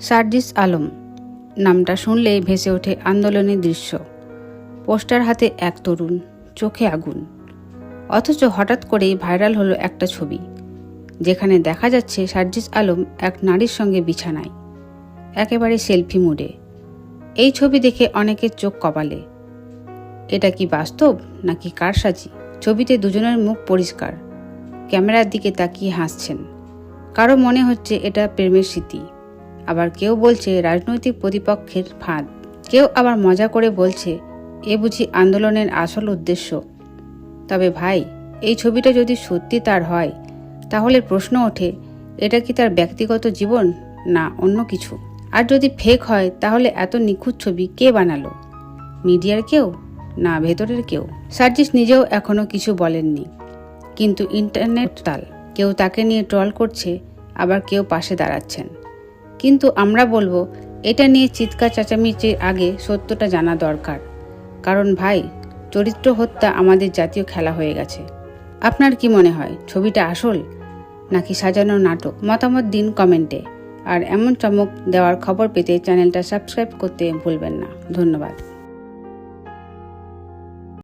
সার্জিস আলম। নামটা শুনলেই ভেসে ওঠে আন্দোলনের দৃশ্য। পোস্টার হাতে এক তরুণ, চোখে আগুন। অথচ হঠাৎ করেই ভাইরাল হলো একটা ছবি, যেখানে দেখা যাচ্ছে সার্জিস আলম এক নারীর সঙ্গে বিছানায়, একেবারে সেলফি মুডে। এই ছবি দেখে অনেকের চোখ কপালে। এটা কি বাস্তব, নাকি কারসাজি ছবিতে দুজনের মুখ পরিষ্কার, ক্যামেরার দিকে তাকিয়ে হাসছেন। কারও মনে হচ্ছে এটা প্রেমের স্মৃতি। আবার কেউ বলছে রাজনৈতিক প্রতিপক্ষের ফাঁদ। কেউ আবার মজা করে বলছে, এ বুঝি আন্দোলনের আসল উদ্দেশ্য। তবে ভাই, এই ছবিটা যদি সত্যি তার হয়, তাহলে প্রশ্ন ওঠে, এটা কি তার ব্যক্তিগত জীবন না অন্য কিছু? আর যদি ফেক হয়, তাহলে এত নিখুঁত ছবি কে বানালো? মিডিয়ার কেউ না ভেতরের কেউ? সার্জিস নিজেও এখনও কিছু বলেননি। কিন্তু ইন্টারনেট তাল। কেউ তাকে নিয়ে ট্রল করছে, আবার কেউ পাশে দাঁড়াচ্ছেন। কিন্তু আমরা বলব, এটা নিয়ে চিৎকার চেঁচামেচির আগে সত্যটা জানা দরকার। কারণ ভাই, চরিত্র হত্যা আমাদের জাতীয় খেলা হয়ে গেছে। আপনার কি মনে হয়, ছবিটা আসল? নাকি সাজানো নাটক? মতামত দিন কমেন্টে। আর এমন চমক দেওয়ার খবর পেতে চ্যানেলটা সাবস্ক্রাইব করতে ভুলবেন না। ধন্যবাদ।